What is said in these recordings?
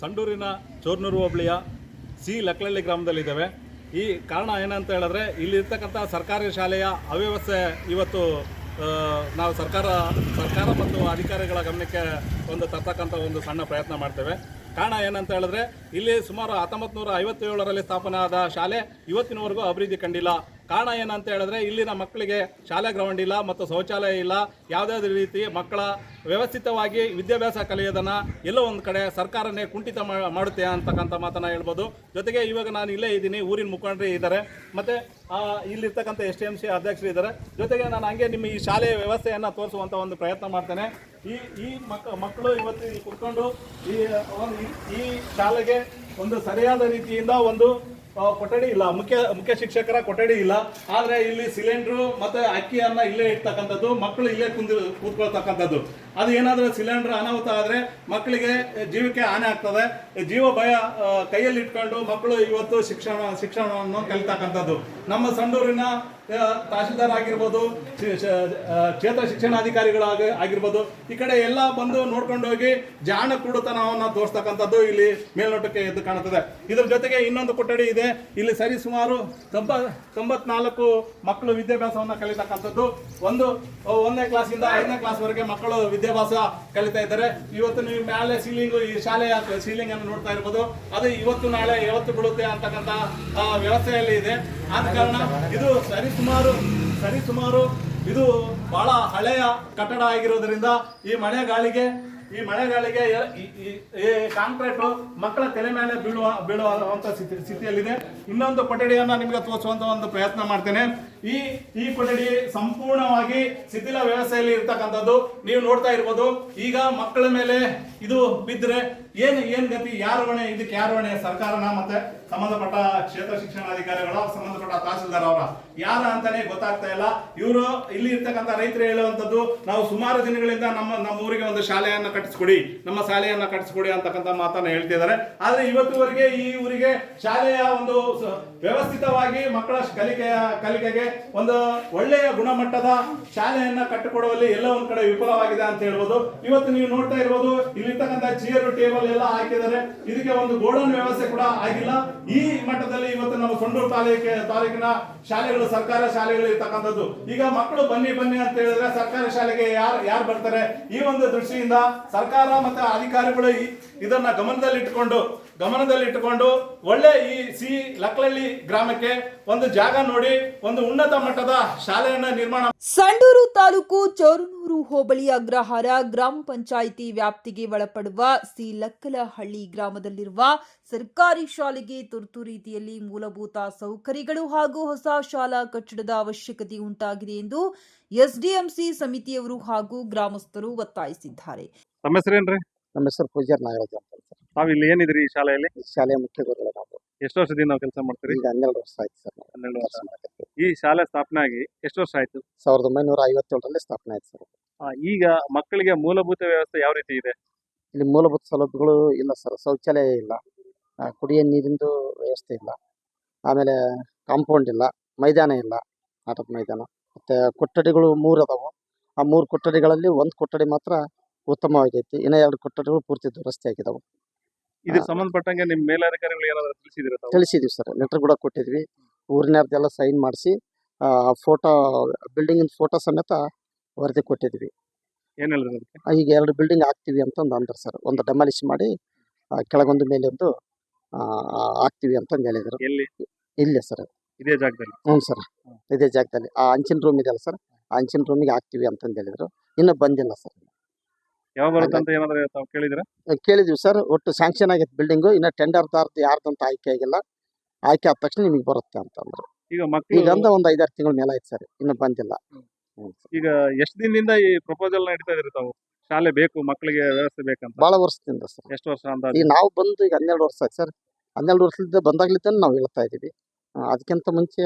ಸಂಡೂರಿನ ಚೋರ್ನೂರು ಹೋಬಳಿಯ ಸಿ ಲಕ್ಲಳ್ಳಿ ಗ್ರಾಮದಲ್ಲಿದ್ದೇವೆ. ಈ ಕಾರಣ ಏನಂತ ಹೇಳಿದ್ರೆ, ಇಲ್ಲಿರ್ತಕ್ಕಂಥ ಸರ್ಕಾರಿ ಶಾಲೆಯ ಅವ್ಯವಸ್ಥೆ ಇವತ್ತು ನಾವು ಸರ್ಕಾರ ಸರ್ಕಾರ ಮತ್ತು ಅಧಿಕಾರಿಗಳ ಗಮನಕ್ಕೆ ಒಂದು ತರ್ತಕ್ಕಂಥ ಒಂದು ಸಣ್ಣ ಪ್ರಯತ್ನ ಮಾಡ್ತೇವೆ. ಕಾರಣ ಏನಂತ ಹೇಳಿದ್ರೆ, ಇಲ್ಲಿ ಸುಮಾರು ಹತ್ತೊಂಬತ್ತು ನೂರ ಐವತ್ತೇಳರಲ್ಲಿ ಸ್ಥಾಪನೆ ಆದ ಶಾಲೆ ಇವತ್ತಿನವರೆಗೂ ಅಭಿವೃದ್ಧಿ ಕಂಡಿಲ್ಲ. ಕಾರಣ ಏನಂತ ಹೇಳಿದ್ರೆ ಇಲ್ಲಿನ ಮಕ್ಕಳಿಗೆ ಶಾಲೆ ಗ್ರೌಂಡ್ ಇಲ್ಲ ಮತ್ತು ಶೌಚಾಲಯ ಇಲ್ಲ. ಯಾವುದಾದ್ರೂ ರೀತಿ ಮಕ್ಕಳ ವ್ಯವಸ್ಥಿತವಾಗಿ ವಿದ್ಯಾಭ್ಯಾಸ ಕಲಿಯೋದನ್ನು ಎಲ್ಲೋ ಒಂದು ಕಡೆ ಸರ್ಕಾರನೇ ಕುಂಠಿತ ಮಾಡುತ್ತೆ ಅಂತಕ್ಕಂಥ ಮಾತನ್ನ ಹೇಳ್ಬೋದು. ಜೊತೆಗೆ ಇವಾಗ ನಾನು ಇಲ್ಲೇ ಇದ್ದೀನಿ, ಊರಿನ ಮುಖಂಡರು ಇದ್ದಾರೆ. ಮತ್ತೆ ಇಲ್ಲಿರ್ತಕ್ಕಂಥ ಎಸ್ ಟಿ ಎಂ ಸಿ ಅಧ್ಯಕ್ಷರು ಇದ್ದಾರೆ. ಜೊತೆಗೆ ನಾನು ಹಂಗೆ ನಿಮ್ಮ ಈ ಶಾಲೆಯ ವ್ಯವಸ್ಥೆಯನ್ನು ತೋರಿಸುವಂಥ ಒಂದು ಪ್ರಯತ್ನ ಮಾಡ್ತೇನೆ. ಈ ಈ ಮಕ್ಕ ಮಕ್ಕಳು ಇವತ್ತು ಇಲ್ಲಿ ಕುತ್ಕೊಂಡು ಈ, ಈ- ಶಾಲೆಗೆ ಒಂದು ಸರಿಯಾದ ರೀತಿಯಿಂದ ಒಂದು ಕೊಠಡಿ ಇಲ್ಲ. ಮುಖ್ಯ ಮುಖ್ಯ ಶಿಕ್ಷಕರ ಕೊಠಡಿ ಇಲ್ಲ. ಆದ್ರೆ ಇಲ್ಲಿ ಸಿಲಿಂಡ್ರು ಮತ್ತೆ ಅಕ್ಕಿಯನ್ನ ಇಲ್ಲೇ ಇಡ್ತಕ್ಕಂಥದ್ದು ಮಕ್ಕಳು ಇಲ್ಲೇ ಕುಂದಿ, ಕೂತ್ಕೊಳ್ತಕ್ಕಂಥದ್ದು. ಅದು ಏನಾದರೂ ಸಿಲಿಂಡರ್ ಅನಾಹುತ ಆದರೆ ಮಕ್ಕಳಿಗೆ ಜೀವಕ್ಕೆ ಹಾನಿ ಆಗ್ತದೆ. ಜೀವ ಭಯ ಕೈಯಲ್ಲಿ ಇಟ್ಕೊಂಡು ಮಕ್ಕಳು ಇವತ್ತು ಶಿಕ್ಷಣ, ಶಿಕ್ಷಣವನ್ನು ಕಲಿತಕ್ಕಂಥದ್ದು. ನಮ್ಮ ಸಂಡೂರಿನ ತಹಶೀಲ್ದಾರ್ ಆಗಿರ್ಬೋದು ಕ್ಷೇತ್ರ ಶಿಕ್ಷಣಾಧಿಕಾರಿಗಳಾಗಿ ಆಗಿರ್ಬೋದು, ಈ ಕಡೆ ಎಲ್ಲ ಬಂದು ನೋಡ್ಕೊಂಡು ಹೋಗಿ ಜಾಣ ಕುಡುತನವನ್ನು ತೋರಿಸ್ತಕ್ಕಂಥದ್ದು ಇಲ್ಲಿ ಮೇಲ್ನೋಟಕ್ಕೆ ಎದ್ದು ಕಾಣುತ್ತದೆ. ಇದರ ಜೊತೆಗೆ ಇನ್ನೊಂದು ಕೊಠಡಿ ಇದೆ. ಇಲ್ಲಿ ಸರಿ ಸುಮಾರು ತೊಂಬ, ತೊಂಬತ್ನಾಲ್ಕು ಮಕ್ಕಳು ವಿದ್ಯಾಭ್ಯಾಸವನ್ನು ಕಲಿತಕ್ಕಂಥದ್ದು. ಒಂದು, ಒಂದನೇ ಕ್ಲಾಸಿಂದ ಐದನೇ ಕ್ಲಾಸ್ವರೆಗೆ ಮಕ್ಕಳು ವಿದ್ಯಾಭ್ಯಾಸ ಕಲಿತಾ ಇದ್ದಾರೆ. ಇವತ್ತು ನೀವು ಮೇಲೆ ಸೀಲಿಂಗ್ ಈ ಶಾಲೆಯ ಸೀಲಿಂಗ್ ಅನ್ನು ನೋಡ್ತಾ ಇರ್ಬೋದು. ಅದು ಇವತ್ತು, ನಾಳೆ, ಯಾವತ್ತು ಬೀಳುತ್ತೆ ಅಂತಕ್ಕಂಥ ವ್ಯವಸ್ಥೆಯಲ್ಲಿ ಇದೆ. ಆದ ಕಾರಣ ಇದು ಸರಿಸುಮಾರು ಸರಿಸುಮಾರು ಇದು ಬಹಳ ಹಳೆಯ ಕಟ್ಟಡ ಆಗಿರೋದ್ರಿಂದ ಈ ಮಳೆಗಾಲಿಗೆ ಈ ಮಳೆಗಾಳಿಗೆ ಎ- ಈ- ಕಾಂಕ್ರೀಟ್ ಮಕ್ಕಳ ತಲೆ ಮೇಲೆ ಬೀಳುವ ಬೀಳುವಂತ ಸ್ಥಿತಿ, ಸ್ಥಿತಿಯಲ್ಲಿದೆ. ಇನ್ನೊಂದು ಕೊಠಡಿಯನ್ನ ನಿಮಗೆ ತೋರಿಸುವಂತ ಒಂದು ಪ್ರಯತ್ನ ಮಾಡ್ತೇನೆ. ಈ ಈ ಕೊಠಡಿ ಸಂಪೂರ್ಣವಾಗಿ ಶಿಥಿಲ ವ್ಯವಸ್ಥೆಯಲ್ಲಿ ಇರ್ತಕ್ಕಂಥದ್ದು. ನೀವು ನೋಡ್ತಾ ಇರ್ಬೋದು. ಈಗ ಮಕ್ಕಳ ಮೇಲೆ ಇದು ಬಿದ್ದರೆ ಏನು ಏನು ಗತಿ, ಯಾರ ಹೊಣೆ, ಇದಕ್ಕೆ ಯಾರ ಹೊಣೆ? ಸರ್ಕಾರನ ಮತ್ತೆ ಸಂಬಂಧಪಟ್ಟ ಕ್ಷೇತ್ರ ಶಿಕ್ಷಣಾಧಿಕಾರಿಗಳ ಸಂಬಂಧಪಟ್ಟ ತಹಸೀಲ್ದಾರ್ ಅವರ. ಯಾರ ಅಂತಾನೆ ಗೊತ್ತಾಗ್ತಾ ಇಲ್ಲ. ಇವರು ಇಲ್ಲಿ ಇರ್ತಕ್ಕಂಥ ರೈತರು ಹೇಳುವಂಥದ್ದು, ನಾವು ಸುಮಾರು ದಿನಗಳಿಂದ ನಮ್ಮ ನಮ್ಮ ಊರಿಗೆ ಒಂದು ಶಾಲೆಯನ್ನ ಕಟ್ಟಿಸ್ಕೊಡಿ, ನಮ್ಮ ಶಾಲೆಯನ್ನ ಕಟ್ಟಿಸ್ಕೊಡಿ ಅಂತಕ್ಕಂಥ ಮಾತನ್ನ ಹೇಳ್ತಿದ್ದಾರೆ ಆದರೆ ಇವತ್ತುವರೆಗೆ ಈ ಊರಿಗೆ ಶಾಲೆಯ ಒಂದು ವ್ಯವಸ್ಥಿತವಾಗಿ ಮಕ್ಕಳ ಕಲಿಕೆಯ, ಕಲಿಕೆಗೆ ಒಂದು ಒಳ್ಳೆಯ ಗುಣಮಟ್ಟದ ಶಾಲೆಯನ್ನ ಕಟ್ಟಿಕೊಡುವಲ್ಲಿ ಎಲ್ಲ ಒಂದ್ ಕಡೆ ವಿಫಲವಾಗಿದೆ ಅಂತ ಹೇಳ್ಬೋದು. ಇವತ್ತು ನೀವು ನೋಡ್ತಾ ಇರ್ಬೋದು, ಇಲ್ಲಿರ್ತಕ್ಕಂಥ ಚೇರು ಟೇಬಲ್ ಎಲ್ಲ ಹಾಕಿದ್ದಾರೆ. ಇದಕ್ಕೆ ಒಂದು ಗೋಡನ್ ವ್ಯವಸ್ಥೆ ಕೂಡ ಆಗಿಲ್ಲ. ಈ ಮಟ್ಟದಲ್ಲಿ ಇವತ್ತು ನಮ್ಮ ಸೊಂಡೂರು ತಾಲೂಕೆ, ತಾಲೂಕಿನ ಶಾಲೆಗಳು, ಸರ್ಕಾರ ಶಾಲೆಗಳು ಇರ್ತಕ್ಕಂಥದ್ದು. ಈಗ ಮಕ್ಕಳು ಬನ್ನಿ ಬನ್ನಿ ಅಂತ ಹೇಳಿದ್ರೆ ಸರ್ಕಾರಿ ಶಾಲೆಗೆ ಯಾರು ಯಾರು ಬರ್ತಾರೆ? ಈ ಒಂದು ದೃಷ್ಟಿಯಿಂದ ಸರ್ಕಾರ ಮತ್ತೆ ಅಧಿಕಾರಿಗಳು ಇದನ್ನ ಗಮನದಲ್ಲಿಟ್ಟುಕೊಂಡು ಗಮನದಲ್ಲಿಟ್ಟುಕೊಂಡು ಒಳ್ಳೆ ಈ ಸಿ ಲಕ್ಲಳ್ಳಿ ಗ್ರಾಮಕ್ಕೆ ಒಂದು ಜಾಗ ನೋಡಿ ಒಂದು ಉನ್ನತ ಮಟ್ಟದ ಶಾಲೆಯನ್ನ ನಿರ್ಮಾಣ ಸಂಡೂರು ತಾಲೂಕು ಚೌರನೂರು ಹೋಬಳಿ ಅಗ್ರಹಾರ ಗ್ರಾಮ ಪಂಚಾಯಿತಿ ವ್ಯಾಪ್ತಿಗೆ ಒಳಪಡುವ ಸಿ ಲಕ್ಕಲಹಳ್ಳಿ ಗ್ರಾಮದಲ್ಲಿರುವ ಸರ್ಕಾರಿ ಶಾಲೆಗೆ ತುರ್ತು ರೀತಿಯಲ್ಲಿ ಮೂಲಭೂತ ಸೌಕರ್ಯಗಳು ಹಾಗೂ ಹೊಸ ಶಾಲಾ ಕಟ್ಟಡದ ಅವಶ್ಯಕತೆ ಉಂಟಾಗಿದೆ ಎಂದು ಎಸ್ಡಿಎಂಸಿ ಸಮಿತಿಯವರು ಹಾಗೂ ಗ್ರಾಮಸ್ಥರು ಒತ್ತಾಯಿಸಿದ್ದಾರೆ. ನಮ್ಮ ಹೆಸರು ಪೂಜಾರ್ ನಾಗರಾಜ್ ಅಂತ. ಸರ್ ತಾವು ಇಲ್ಲಿ ಏನಿದ್ರಿ ಈ ಶಾಲೆಯಲ್ಲಿ ಶಾಲೆಯ ಮುಖ್ಯ ಗುರುಗಳು ನಾವು. ಎಷ್ಟು ವರ್ಷದಿಂದ ನಾವು ಕೆಲಸ ಮಾಡ್ತೀರಿ? ಈಗ ಹನ್ನೆರಡು ವರ್ಷ ಆಯ್ತು ಸರ್ ನಾವು. ಹನ್ನೆರಡು ವರ್ಷ. ಈ ಶಾಲೆ ಸ್ಥಾಪನೆ ಆಗಿ ಎಷ್ಟು ವರ್ಷ ಆಯ್ತು? ಸಾವಿರದ ಒಂಬೈನೂರ ಐವತ್ತೇಳರಲ್ಲಿ ಸ್ಥಾಪನೆ ಆಯ್ತು ಸರ್ ಆ, ಈಗ ಮಕ್ಕಳಿಗೆ ಮೂಲಭೂತ ವ್ಯವಸ್ಥೆ ಯಾವ ರೀತಿ ಇದೆ? ಇಲ್ಲಿ ಮೂಲಭೂತ ಸೌಲಭ್ಯಗಳು ಇಲ್ಲ ಸರ್ ಶೌಚಾಲಯ ಇಲ್ಲ ಕುಡಿಯ ಕುಡಿಯೋ ನೀರಿಂದು ವ್ಯವಸ್ಥೆ ಇಲ್ಲ ಆಮೇಲೆ ಕಾಂಪೌಂಡ್ ಇಲ್ಲ ಮೈದಾನ ಇಲ್ಲ ಆಟದ ಮೈದಾನ ಮತ್ತೆ ಕೊಠಡಿಗಳು ಮೂರು ಅದಾವು. ಆ ಮೂರು ಕೊಠಡಿಗಳಲ್ಲಿ ಒಂದು ಕೊಠಡಿ ಮಾತ್ರ ಉತ್ತಮವಾಗೈತಿ ಇನ್ನ ಎರಡು ಕೊಠಡಿಗಳು ಪೂರ್ತಿ ದುರಸ್ತಿ ಆಗಿದಾವು. ಇದಕ್ಕೆ ಸಂಬಂಧಪಟ್ಟಂಗೆ ನಿಮ್ ಮೇಲಧಿಕಾರಿಗಳು ಏನಾದ್ರು ತಿಳಿಸಿದಿರ ತಿಳಿಸಿದ್ವಿ ಸರ್. ಲೆಟರ್ ಕೂಡ ಕೊಟ್ಟಿದ್ವಿ. ಊರಿನವ್ರದ್ದೆಲ್ಲ ಸೈನ್ ಮಾಡಿಸಿ ಫೋಟೋ ಬಿಲ್ಡಿಂಗಿನ ಫೋಟೋ ಸಮೇತ ವರದಿ ಕೊಟ್ಟಿದ್ವಿ. ಏನ್ ಹೇಳಿದ್ರು ಅದಕ್ಕೆ? ಆ, ಈಗ ಎರಡು ಬಿಲ್ಡಿಂಗ್ ಹಾಕ್ತಿವಿ ಅಂತ ಒಂದು ಅಂದ್ರೆ ಸರ್. ಒಂದು ಡೆಮಾಲಿಷ್ ಮಾಡಿ ಆ, ಕೆಳಗೊಂದು ಮೇಲೆ ಒಂದು ಆ, ಹಾಕ್ತಿವಿ ಅಂತಂದು ಹೇಳಿದ್ರು. ಎಲ್ಲಿ? ಇಲ್ಲೇ ಸರ್. ಇದೇ ಜಾಗದಲ್ಲಿ? ಹ್ಞೂ ಸರ್. ಇದೇ ಜಾಗದಲ್ಲಿ. ಆ ಅಂಚಿನ ರೂಮ್ ಇದೆಯಲ್ಲ ಸರ್. ಆ ಅಂಚಿನ ರೂಮಿಗೆ ಹಾಕ್ತಿವಿ ಅಂತಂದು ಹೇಳಿದ್ರು. ಇನ್ನೂ ಬಂದಿಲ್ಲ ಸರ್. ಯಾವ ಬರುತ್ತೆ ಅಂತ ಏನಾದ್ರು ತಾವು ಕೇಳಿದ್ರೆ ಕೇಳಿದ್ವಿ ಸರ್. ಒಟ್ಟು ಸ್ಯಾಂಕ್ಷನ್ ಆಗೈತೆ ಬಿಲ್ಡಿಂಗು ಟೆಂಡರ್ ಟೆಂಡರ್ದಾರ್ದು ಯಾರ್ದಂತ ಆಯ್ಕೆ ಆಗಿಲ್ಲ. ಆಯ್ಕೆ ಆದ ತಕ್ಷಣ ನಿಮಗೆ ಬರುತ್ತೆ ಅಂತಂದ್ರೆ. ಈಗ ಈಗ ಮಕ್ಕಳು ಅಂದ ಒಂದು ಐದಾರು ತಿಂಗಳ ಮೇಲೆ ಆಯ್ತು ಸರ್. ಇನ್ನು ಬಂದಿಲ್ಲ. ಈಗ ಎಷ್ಟು ದಿನದಿಂದ ಈ ಪ್ರಪೋಸಲ್ ನಡೀತಾ ಇದ್ರಿ ತಾವು? ಶಾಲೆ ಬೇಕು ಮಕ್ಕಳಿಗೆ ವ್ಯವಸ್ಥೆ ಬೇಕಂತ. ಭಾಳ ವರ್ಷದಿಂದ ಸರ್. ಎಷ್ಟು ವರ್ಷ ಅಂದ್ರೆ ಈಗ ನಾವು ಬಂದು ಈಗ ಹನ್ನೆರಡು ವರ್ಷ ಆಯ್ತು ಸರ್. ಹನ್ನೆರಡು ವರ್ಷದಿಂದ ಬಂದಾಗ್ಲಿಂದ ನಾವು ಹೇಳ್ತಾ ಇದ್ದೀವಿ. ಅದಕ್ಕಿಂತ ಮುಂಚೆ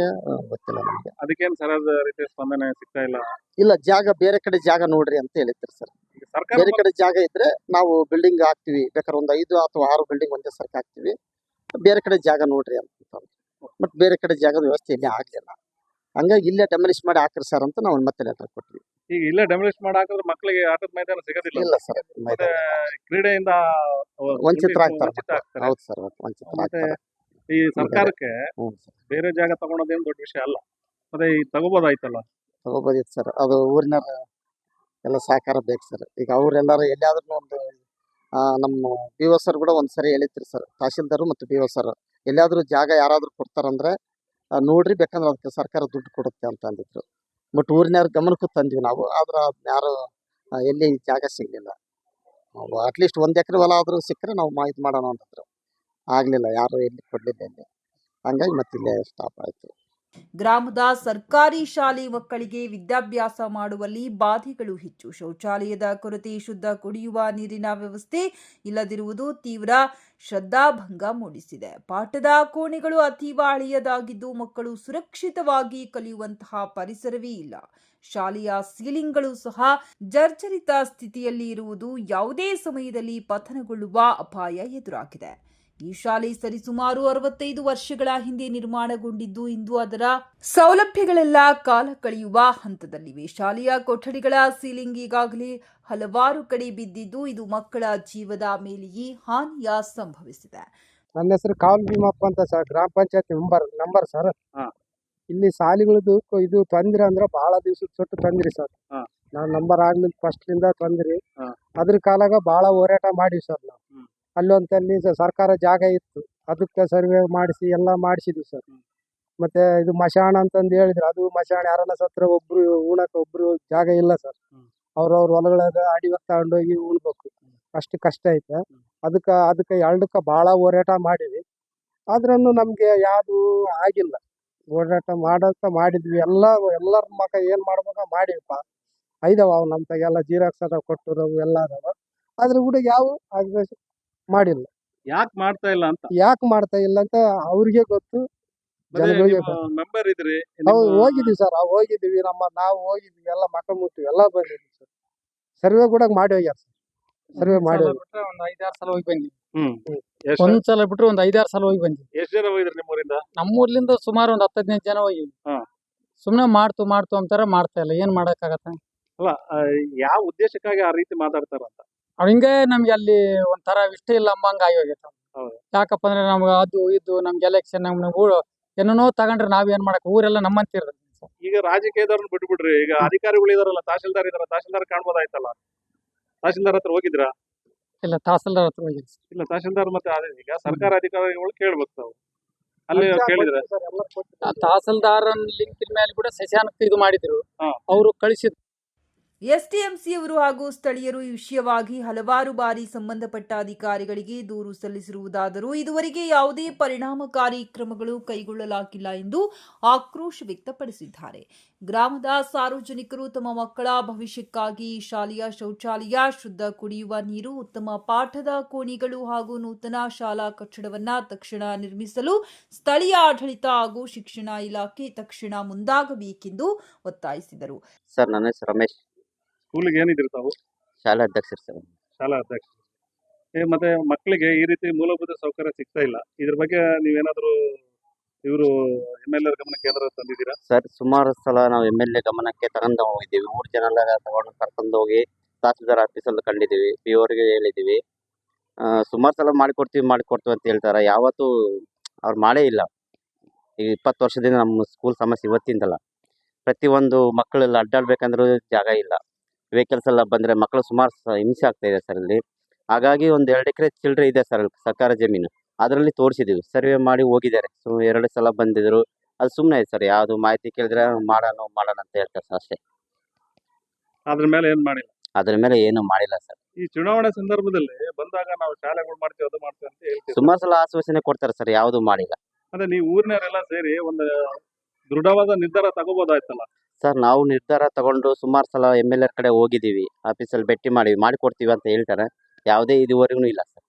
ಗೊತ್ತಿಲ್ಲ ನಮಗೆ. ಅದಕ್ಕೇನು ಸರಿಯಾದ ರೀತಿಯ ಸ್ಪಂದನೆ ಸಿಗ್ತಾ ಇಲ್ಲ? ಇಲ್ಲ ಜಾಗ ಬೇರೆ ಕಡೆ ಜಾಗ ನೋಡ್ರಿ ಅಂತ ಹೇಳಿದ್ರು ಸರ್ ಈಗ ಸರ್ಕಾರ ಬೇರೆ ಕಡೆ ಜಾಗ ಇದ್ರೆ ನಾವು ಬಿಲ್ಡಿಂಗ್ ಹಾಕ್ತಿವಿ. ಬೇಕಾದ್ರೆ ಒಂದು ಐದು ಅಥವಾ ಆರು ಬಿಲ್ಡಿಂಗ್ ಒಂದೇ ಸರ್ಕ ಹಾಕ್ತಿವಿ. ಬೇರೆ ಕಡೆ ಜಾಗ ನೋಡ್ರಿ ಅಂತ ಬಟ್ ಬೇರೆ ಕಡೆ ಜಾಗದ ವ್ಯವಸ್ಥೆ ಇಲ್ಲಿ ಆಗ್ಲಿಲ್ಲ. ಹಂಗಾಗಿ ಇಲ್ಲೇ ಡೆಮಲಿಷ್ ಮಾಡಿ ಹಾಕ್ರಿ ಸರ್ ಅಂತ ನಾವು ಮತ್ತೆ ಲೆಟರ್ ಕೊಟ್ವಿ. ಈಗ ಇಲ್ಲೇ ಡೆಮಲಿಷ್ ಮಾಡಿ ಹಾಕಿದ್ರೆ ಮಕ್ಕಳಿಗೆ ಆಟದ ಮೈದಾನ ಸಿಗೋದಿಲ್ಲ. ಇಲ್ಲ ಸರ್ ಮತ್ತೆ ಕ್ರೀಡೆಯಿಂದ ವಂಚಿತರಾಗ್ತಾರೆ ಹೌದು ಸರ್ ವಂಚಿತರ ವಂಚಿತರಾಗ್ತಾರೆ ಈ ಸರ್ಕಾರಕ್ಕೆ ಬೇರೆ ಜಾಗ ತಗೊಳೋದೇನು ದೊಡ್ಡ ವಿಷಯ ಅಲ್ಲ. ಅದೇ ಈ ತಗೋಬೋದಾಯ್ತಲ್ಲ? ತಗೋಬೋದಿತ್ತು ಸರ್. ಅದು ಊರಿನ ಎಲ್ಲ ಸಹಕಾರ ಬೇಕು ಸರ್. ಈಗ ಅವರೆಲ್ಲರೂ ಎಲ್ಲಿಯಾದ್ರೂ ಒಂದು ಆ, ನಮ್ಮ ಬಿ ಒ ಸರ್ ಕೂಡ ಒಂದ್ಸರಿ ಹೇಳಿತ್ರಿ ಸರ್. ತಹಶೀಲ್ದಾರು ಮತ್ತು ಬಿ ಒ ಸರ್. ಎಲ್ಲಿಯಾದ್ರೂ ಜಾಗ ಯಾರಾದ್ರೂ ಕೊಡ್ತಾರಂದ್ರೆ ಆ, ನೋಡ್ರಿ ಬೇಕಂದ್ರೆ ಅದಕ್ಕೆ ಸರ್ಕಾರ ದುಡ್ಡು ಕೊಡುತ್ತೆ ಅಂತ ಅಂದಿದ್ರು. ಬಟ್ ಊರಿನವ್ರ ಗಮನಕ್ಕೂ ತಂದ್ವಿ ನಾವು. ಆದ್ರೆ ಅದ್ನ ಯಾರು ಆ, ಎಲ್ಲಿ ಜಾಗ ಸಿಗಲಿಲ್ಲ. ಅಟ್ಲೀಸ್ಟ್ ಒಂದ್ ಎಕರೆ ಹೊಲ ಆದರೂ ಸಿಕ್ಕರೆ ನಾವು ಮಾಹಿತಿ ಮಾಡೋಣ ಅಂತಿದ್ರು ಆಗಲಿಲ್ಲ, ಯಾರು ಎಲ್ಲಿ ಕೊಡಲಿಲ್ಲ ಹಂಗಾಗಿ ಮತ್ತಿಲ್ಲೇ ಸ್ಟಾಪ್ ಆಯಿತು. ಗ್ರಾಮದ ಸರ್ಕಾರಿ ಶಾಲೆ ಮಕ್ಕಳಿಗೆ ವಿದ್ಯಾಭ್ಯಾಸ ಮಾಡುವಲ್ಲಿ ಬಾಧೆಗಳು ಹೆಚ್ಚು. ಶೌಚಾಲಯದ ಕೊರತೆ, ಶುದ್ಧ ಕುಡಿಯುವ ನೀರಿನ ವ್ಯವಸ್ಥೆ ಇಲ್ಲದಿರುವುದು ತೀವ್ರ ಶ್ರದ್ಧಾಭಂಗ ಮೂಡಿಸಿದೆ. ಪಾಠದ ಕೋಣೆಗಳು ಅತೀವ ಹಳೆಯದಾಗಿದ್ದು ಮಕ್ಕಳು ಸುರಕ್ಷಿತವಾಗಿ ಕಲಿಯುವಂತಹ ಪರಿಸರವೇ ಇಲ್ಲ. ಶಾಲೆಯ ಸೀಲಿಂಗ್ಗಳು ಸಹ ಜರ್ಜರಿತ ಸ್ಥಿತಿಯಲ್ಲಿ ಇರುವುದು ಯಾವುದೇ ಸಮಯದಲ್ಲಿ ಪತನಗೊಳ್ಳುವ ಅಪಾಯ ಎದುರಾಗಿದೆ. ಈ ಶಾಲೆ ಸರಿಸುಮಾರು ಅರವತ್ತೈದು ವರ್ಷಗಳ ಹಿಂದೆ ನಿರ್ಮಾಣಗೊಂಡಿದ್ದು ಇಂದು ಅದರ ಸೌಲಭ್ಯಗಳೆಲ್ಲ ಕಾಲ ಕಳೆಯುವ ಹಂತದಲ್ಲಿವೆ. ಶಾಲೆಯ ಕೊಠಡಿಗಳ ಸೀಲಿಂಗ್ ಈಗಾಗಲೇ ಹಲವಾರು ಕಡೆ ಬಿದ್ದಿದ್ದು ಇದು ಮಕ್ಕಳ ಜೀವದ ಮೇಲೆಯೇ ಹಾನಿಯ ಸಂಭವಿಸಿದೆ. ನನ್ನ ಹೆಸರು ಕಾವಲ್ ಭೀಮಪ್ಪ ಅಂತ ಸರ್. ಗ್ರಾಮ ಪಂಚಾಯತ್ ನಂಬರ್ ನಂಬರ್ ಸರ್. ಹಾ. ಇಲ್ಲಿ ಶಾಲೆಗಳದ್ದು ಇದು ತೊಂದ್ರೆ ಅಂದ್ರೆ ಬಹಳ ದಿವಸ ಸೊಟ್ಟು ತೊಂದ್ರಿ ಸರ್. ನಾನು ನಾವು ನಂಬರ್ ಆಗ್ಲಿಲ್ಲ ಫಸ್ಟ್ಲಿಂದ ತೊಂದ್ರಿ. ಹಾ. ಅದ್ರ ಕಾಲಾಗ ಬಹಳ ಹೋರಾಟ ಮಾಡಿ ಸರ್ ನಾವು. ಅಲ್ಲೊಂದಲ್ಲಿ ಸರ್ಕಾರ ಜಾಗ ಇತ್ತು. ಅದಕ್ಕೆ ಸರ್ವೆ ಮಾಡಿಸಿ ಎಲ್ಲ ಮಾಡಿಸಿದ್ವಿ ಸರ್. ಮತ್ತೆ ಇದು ಮಶಾಣ ಅಂತಂದು ಹೇಳಿದ್ರು. ಅದು ಮಶಾಣ ಯಾರನ್ನ ಸತ್ರ ಒಬ್ರು ಉಣಕ್ಕೆ ಒಬ್ರು ಜಾಗ ಇಲ್ಲ ಸರ್. ಅವ್ರವ್ರ ಹೊಲಗಳಾಗ ಅಡಿವಾಗ ತಗೊಂಡೋಗಿ ಉಣ್ಬೇಕು. ಅಷ್ಟು ಕಷ್ಟ ಐತೆ. ಅದಕ್ಕೆ ಅದಕ್ಕೆ ಎರಡಕ್ಕೆ ಭಾಳ ಹೋರಾಟ ಮಾಡಿವಿ ಆದ್ರೂ ನಮಗೆ ಯಾವುದು ಆಗಿಲ್ಲ. ಓಡಾಟ ಮಾಡೋಕೆ ಮಾಡಿದ್ವಿ. ಎಲ್ಲ ಎಲ್ಲರ ಮಗ ಏನು ಮಾಡ್ಬೇಕ ಮಾಡಿವಪ್ಪ. ಐದವ ಅವು ನಮ್ಮ ತಗೆಲ್ಲ ಜೀರಾಕ್ಸ್ ಅದಾವ ಕೊಟ್ಟಿರೋವು ಎಲ್ಲ ಅದಾವ. ಅದ್ರ ಕೂಡ ಯಾವ ಅದ್ರ ಮಾಡಿಲ್ಲ. ಯಾಕೆ ಮಾಡ್ತಾ ಇಲ್ಲ ಅಂತ? ಯಾಕೆ ಮಾಡ್ತಾ ಇಲ್ಲ ಅಂತ ಅವ್ರಿಗೆ ಗೊತ್ತು. ಜನಗಳಿಗೆ ಗೊತ್ತು. ಮೆಂಬರ್ ಇದ್ರಿ ನಾವು ನಿಮ್ಮ- ಸರ್ ನಾವು ಹೋಗಿದ್ವಿ ನಮ್ಮ ನಾವು ಹೋಗಿದ್ವಿ ಎಲ್ಲ ಮಕ ಮುಟ್ಟಿವಿ ಎಲ್ಲ ಬಂದಿದ್ವಿ ಸರ್. ಸರ್ವೆ ಕೂಡ ಮಾಡಿ ಹೋಗ್ಯಾರ ಸರ್. ಸರ್ವೆ ಮಾಡಿ ಹೋಗ್ಯಾರ. ಬಿಟ್ರೆ ಒಂದ್ ಐದಾರು ಸಲ ಹೋಗಿ ಬಂದ್ವಿ. ಹ್ಮ್. ಎಷ್ಟು ಒಂದ್ ಸಲ ಬಿಟ್ರೆ ಒಂದ್ ಐದಾರು ಸಲ ಹೋಗಿ ಬಂದಿ ಎಷ್ಟು ಜನ ಹೋಗಿದ್ರಿ ನಿಮ್ಮೂರಿಂದ? ನಮ್ಮೂರ್ಲಿಂದ ಸುಮಾರು ಒಂದ್ ಹತ್ತು ಹದಿನೈದು ಜನ ಹೋಗಿ ಹಾ. ಸುಮ್ನೆ ಮಾಡ್ತು ಮಾಡ್ತು ಅಂತಾರ ಮಾಡ್ತಾ ಇಲ್ಲ. ಏನ್ ಮಾಡಕ್ಕಾಗತ್ತ? ಅಲ್ಲ ಆ, ಯಾವ ಉದ್ದೇಶಕ್ಕಾಗಿ ಆ ರೀತಿ ಮಾತಾಡ್ತಾರ ಅಂತ ಹಿಂಗೆ ನಮ್ಗೆ ಅಲ್ಲಿ ಒಂಥರ ಇಷ್ಟ ಇಲ್ಲ ಅಂಬಂಗ ಆಗಿ ಹೋಗೈತೆ ಹೌದು. ಯಾಕಪ್ಪ ಅಂದ್ರೆ ನಮ್ಗೆ ಅದು ಇದು ನಮ್ಗೆ ಎಲೆಕ್ಷನ್ ನಮ್ಗೆ ಊರು ಏನೇನೋ ತಗೊಂಡ್ರೆ ನಾವ್ ಏನ್ ಮಾಡಕ್ ಊರೆಲ್ಲ ನಮ್ಮಂತಿರ ಈಗ. ರಾಜಕೀಯದವ್ರನ್ನ ಬಿಟ್ಬಿಡ್ರಿ. ಈಗ ಅಧಿಕಾರಿಗಳು ಇದಾರಲ್ಲ ತಹಶೀಲ್ದಾರ್ ಇದಾರ ತಹಶೀಲ್ದಾರ್ ಕಾಣ್ಬೋದಾಯ್ತಲ್ಲ ತಹಶೀಲ್ದಾರ್ ಹತ್ರ ಹೋಗಿದ್ರಾ? ಇಲ್ಲ ತಹಸೀಲ್ದಾರ್ ಹತ್ರ ಹೋಗಿ ಇಲ್ಲ ತಹಶೀಲ್ದಾರ್ ಮತ್ತೆ ಅದೇ ಈಗ ಸರ್ಕಾರ ಅಧಿಕಾರಿಗಳು ಕೇಳ್ಬೇಕು ತಾವು. ಅಲ್ಲಿ ಕೇಳಿದ್ರೆ? ತಹಸೀಲ್ದಾರ್ ಲಿಂಕಿನ ಮೇಲೆ ಕೂಡ ಸಸ್ಯಾನಕ್ ಇದು ಮಾಡಿದ್ರು. ಹಾ. ಅವರು ಕಳಿಸಿದ್ರು ಎಸ್ಟಿಎಂಸಿಯವರು ಹಾಗೂ ಸ್ಥಳೀಯರು ಈ ವಿಷಯವಾಗಿ ಹಲವಾರು ಬಾರಿ ಸಂಬಂಧಪಟ್ಟ ಅಧಿಕಾರಿಗಳಿಗೆ ದೂರು ಸಲ್ಲಿಸಿರುವುದಾದರೂ ಇದುವರೆಗೆ ಯಾವುದೇ ಪರಿಣಾಮಕಾರಿ ಕ್ರಮಗಳು ಕೈಗೊಳ್ಳಲಾಗಿಲ್ಲ ಎಂದು ಆಕ್ರೋಶ ವ್ಯಕ್ತಪಡಿಸಿದ್ದಾರೆ. ಗ್ರಾಮದ ಸಾರ್ವಜನಿಕರು ತಮ್ಮ ಮಕ್ಕಳ ಭವಿಷ್ಯಕ್ಕಾಗಿ ಶಾಲೆಯ ಶೌಚಾಲಯ, ಶುದ್ಧ ಕುಡಿಯುವ ನೀರು, ಉತ್ತಮ ಪಾಠದ ಕೋಣಿಗಳು ಹಾಗೂ ನೂತನ ಶಾಲಾ ಕಟ್ಟಡವನ್ನು ತಕ್ಷಣ ನಿರ್ಮಿಸಲು ಸ್ಥಳೀಯ ಆಡಳಿತ ಹಾಗೂ ಶಿಕ್ಷಣ ಇಲಾಖೆ ತಕ್ಷಣ ಮುಂದಾಗಬೇಕೆಂದು ಒತ್ತಾಯಿಸಿದರು. ಸರ್, ನನ್ನ ಹೆಸರು ರಮೇಶ್. ಸ್ಕೂಲಿಗೆ ಏನಿದ್ರಿ ತಾವು? ಶಾಲಾ ಅಧ್ಯಕ್ಷರು ಸರ್. ಶಾಲಾ ಅಧ್ಯಕ್ಷರು. ಏ, ಮತ್ತೆ ಮಕ್ಕಳಿಗೆ ಈ ರೀತಿ ಮೂಲಭೂತ ಸೌಕರ್ಯ ಸಿಗ್ತಾ ಇಲ್ಲ. ಇದ್ರ ಬಗ್ಗೆ ನೀವೇನಾದ್ರೂ ಇವರು ಎಂ ಎಲ್ ಗಮನಕ್ಕೆ ಏನಾದ್ರು ತಂದಿದ್ದೀರಾ? ಸರ್ ಸುಮಾರು ಸಲ ನಾವು ಎಂ ಎಲ್ ಎ ಗಮನಕ್ಕೆ ತಗೊಂಡು ಹೋಗಿದ್ದೀವಿ. ಮೂರು ಜನ ಎಲ್ಲ ತಗೊಂಡು ಕರ್ಕೊಂಡು ಹೋಗಿ ತಹಸೀಲ್ದಾರ್ ಆಫೀಸಲ್ಲಿ ಕಂಡಿದ್ದೀವಿ. ಪಿ ಅವ್ರಿಗೆ ಹೇಳಿದ್ದೀವಿ. ಸುಮಾರು ಸಲ ಮಾಡಿಕೊಡ್ತೀವಿ ಮಾಡಿಕೊಡ್ತೀವಿ ಅಂತ ಹೇಳ್ತಾರೆ. ಯಾವತ್ತೂ ಅವ್ರು ಮಾಡೇ ಇಲ್ಲ. ಈ ಇಪ್ಪತ್ತು ವರ್ಷದಿಂದ ನಮ್ಮ ಸ್ಕೂಲ್ ಸಮಸ್ಯೆ ಇವತ್ತಿಂದಲ್ಲ. ಪ್ರತಿಯೊಂದು ಮಕ್ಕಳೆಲ್ಲ ಅಡ್ಡಾಡ್ಬೇಕಂದ್ರೂ ಜಾಗ ಇಲ್ಲ. ವೆಹಿಕಲ್ಸ್ ಎಲ್ಲ ಬಂದರೆ ಮಕ್ಕಳು ಸುಮಾರು ಸ- ಹಿಂಸೆ ಆಗ್ತಾ ಇದೆ ಸರ್ ಇಲ್ಲಿ ಹಾಗಾಗಿ ಒಂದು ಎರಡು ಎಕರೆ ಚಿಲ್ಲರೆ ಇದೆ ಸರ್ ಅಲ್ಲಿ ಸರ್ಕಾರ ಜಮೀನು. ಅದರಲ್ಲಿ ತೋರಿಸಿದ್ದೀವಿ ಸರ್ವೆ ಮಾಡಿ ಹೋಗಿದ್ದಾರೆ. ಸೊ ಎರಡು ಸಲ ಬಂದಿದ್ರು. ಅದು ಸುಮ್ಮನೆ ಇದೆ ಸರ್ ಯಾವುದು ಮಾಹಿತಿ ಕೇಳಿದ್ರೆ ಮಾಡೋಣ ಮಾಡೋಣ ಅಂತ ಹೇಳ್ತಾರೆ ಸರ್ ಅಷ್ಟೇ. ಅದ್ರ ಮೇಲೆ ಏನ್ ಮಾಡಿಲ್ಲ? ಅದ್ರ ಮೇಲೆ ಏನು ಮಾಡಿಲ್ಲ ಸರ್ ಈ ಚುನಾವಣೆ ಸಂದರ್ಭದಲ್ಲಿ ಬಂದಾಗ ನಾವು ಶಾಲೆಗಳು ಮಾಡ್ತೀವಿ ಅದು ಮಾಡ್ತೀವಿ ಅಂತ ಹೇಳ್ತೀವಿ ಸುಮಾರು ಸಲ ಆಶ್ವಾಸನೆ ಕೊಡ್ತಾರೆ ಸರ್ ಯಾವುದು ಮಾಡಿಲ್ಲ. ಅಂದ್ರೆ ನೀವು ಊರಿನವರೆಲ್ಲ ಸೇರಿ ಒಂದು ದೃಢವಾದ ನಿರ್ಧಾರ ತಗೋಬೋದಾಯ್ತಲ್ಲ? ಸರ್ ನಾವು ನಿರ್ಧಾರ ತಗೊಂಡು ಸುಮಾರು ಸಲ ಎಂ ಎಲ್ ಎರ್ ಕಡೆ ಹೋಗಿದ್ದೀವಿ. ಆಫೀಸಲ್ಲಿ ಭೇಟಿ ಮಾಡಿ ಮಾಡಿಕೊಡ್ತೀವಿ ಅಂತ ಹೇಳ್ತಾರೆ. ಯಾವುದೇ ಇದುವರೆಗೂ ಇಲ್ಲ ಸರ್.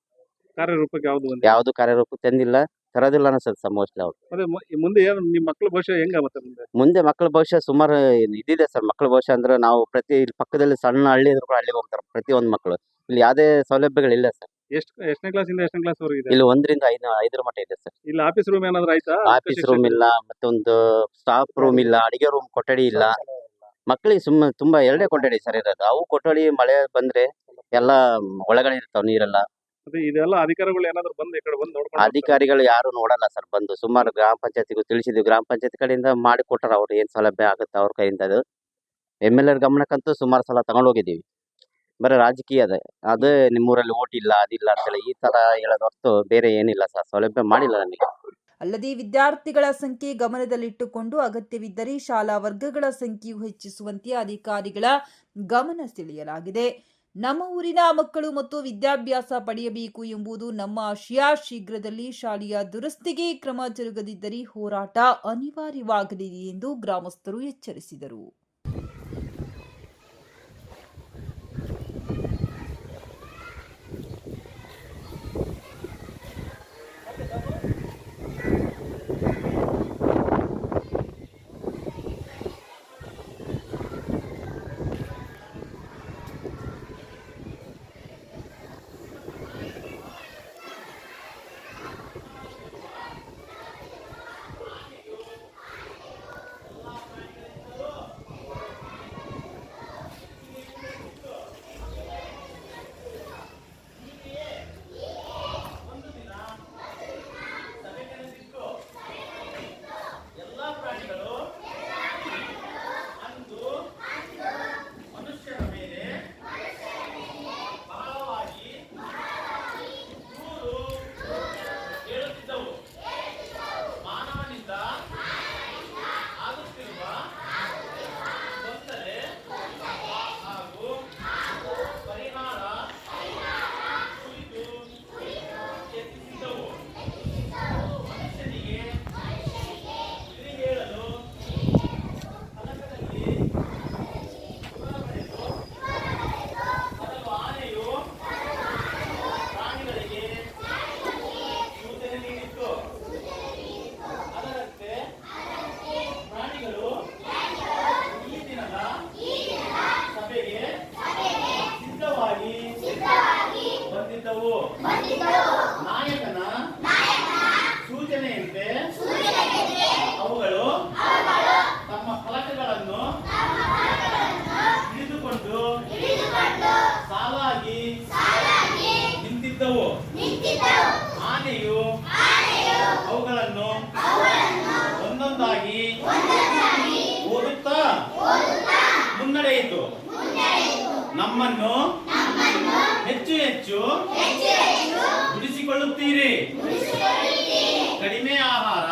ಕಾರ್ಯರೂಪಕ್ಕೆ ಯಾವುದು ಒಂದು ಯಾವುದು ಕಾರ್ಯರೂಪ ತಂದಿಲ್ಲ. ತರೋದಿಲ್ಲ ಅನ್ಸುತ್ತೆ ಸರ್ ಮೋಸ್ಟ್ಲಿ ಅವ್ರು. ಮತ್ತೆ ಮು- ಈ ಮುಂದೆ ಏನು ನಿಮ್ಮ ಮಕ್ಕಳ ಭವಿಷ್ಯ ಹೆಂಗ ಮುಂದೆ? ಮುಂದೆ ಮಕ್ಕಳ ಭವಿಷ್ಯ ಸುಮಾರು ಇದಿದೆ ಸರ್ ಮಕ್ಕಳ ಭವಿಷ್ಯ ಅಂದ್ರೆ ನಾವು ಪ್ರತಿ ಇಲ್ಲಿ ಪಕ್ಕದಲ್ಲಿ ಸಣ್ಣ ಹಳ್ಳಿ ಇದ್ರು ಕೂಡ ಹಳ್ಳಿಗೆ ಹೋಗ್ತಾರೆ ಪ್ರತಿಯೊಂದು ಮಕ್ಕಳು ಇಲ್ಲಿ ಯಾವುದೇ ಸೌಲಭ್ಯಗಳಿಲ್ಲ ಸರ್. ಎಷ್ಟು ಎಷ್ಟನೇ ಇಂದ ಎಷ್ಟನೇ ಕ್ಲಾಸ್ ವರೆಗೆ ಇದೆ? ಇಲ್ಲಿ ಒಂದರಿಂದ ಐದು ಐದರ ಮಟ್ಟ ಇದೆ ಸರ್. ಇಲ್ಲಿ ಆಫೀಸ್ ರೂಮ್ ಏನಾದ್ರು ಆಯ್ತಾ? ಆಫೀಸ್ ರೂಮ್ ಇಲ್ಲ ಮತ್ತೊಂದು ಸ್ಟಾಫ್ ರೂಮ್ ಇಲ್ಲ ಅಡಿಗೆ ರೂಮ್ ಕೊಠಡಿ ಇಲ್ಲ. ಮಕ್ಕಳಿಗೆ ಸುಮ್ಮನೆ ತುಂಬಾ ಎರಡೇ ಕೊಠಡಿ ಸರ್ ಇರೋದು. ಅವು ಕೊಠಡಿ ಮಳೆ ಬಂದ್ರೆ ಎಲ್ಲ ಒಳಗಡೆ ಇರ್ತಾವ ನೀರೆಲ್ಲ ಇದೆಲ್ಲ ಅಧಿಕಾರಿಗಳು ಏನಾದ್ರು ಬಂದು ಈ ಕಡೆ ಬಂದು ನೋಡ್ಕೊಂಡು ಅಧಿಕಾರಿಗಳು ಯಾರು ನೋಡಲ್ಲ ಸರ್ ಬಂದು. ಸುಮಾರು ಗ್ರಾಮ ಪಂಚಾಯತಿಗೂ ತಿಳಿಸಿದ್ವಿ. ಗ್ರಾಮ ಪಂಚಾಯತ್ ಕಡೆಯಿಂದ ಮಾಡಿ ಕೊಟ್ಟರು ಅವ್ರು ಏನ್ ಸೌಲಭ್ಯ ಆಗುತ್ತೆ ಅವ್ರ ಕೈಯಿಂದ ಅದು. ಎಂ ಎಲ್ ಎರ್ ಗಮನಕ್ಕಂತೂ ಸುಮಾರು ಸಲ ತಗೊಂಡೋಗಿದ್ದೀವಿ ಬರೀ ರಾಜಕೀಯ ಅದೇ. ಅದೇ ನಿಮ್ಮೂರಲ್ಲಿ ಓಟ್ ಇಲ್ಲ ಅದಿಲ್ಲ ಅಂತೇಳಿ ಈ ತರ ಹೇಳೋದು ಹೊರತು ಬೇರೆ ಏನಿಲ್ಲ ಸರ್. ಸೌಲಭ್ಯ ಮಾಡಿಲ್ಲ ನನಗೆ ಅಲ್ಲದೆ ವಿದ್ಯಾರ್ಥಿಗಳ ಸಂಖ್ಯೆ ಗಮನದಲ್ಲಿಟ್ಟುಕೊಂಡು ಅಗತ್ಯವಿದ್ದರೆ ಶಾಲಾ ವರ್ಗಗಳ ಸಂಖ್ಯೆಯು ಹೆಚ್ಚಿಸುವಂತೆ ಅಧಿಕಾರಿಗಳ ಗಮನ ಸೆಳೆಯಲಾಗಿದೆ. ನಮ್ಮ ಊರಿನ ಮಕ್ಕಳು ಮತ್ತು ವಿದ್ಯಾಭ್ಯಾಸ ಪಡೆಯಬೇಕು ಎಂಬುದು ನಮ್ಮ ಆಶಯ. ಶೀಘ್ರದಲ್ಲಿ ಶಾಲೆಯ ದುರಸ್ತಿಗೆ ಕ್ರಮ ಜರುಗದಿದ್ದರೆ ಹೋರಾಟ ಅನಿವಾರ್ಯವಾಗಲಿದೆ ಎಂದು ಗ್ರಾಮಸ್ಥರು ಎಚ್ಚರಿಸಿದರು. ನಮ್ಮನ್ನು ಹೆಚ್ಚು ಹೆಚ್ಚು ದುಡಿಸಿಕೊಳ್ಳುತ್ತೀರಿ ಕಡಿಮೆ ಆಹಾರ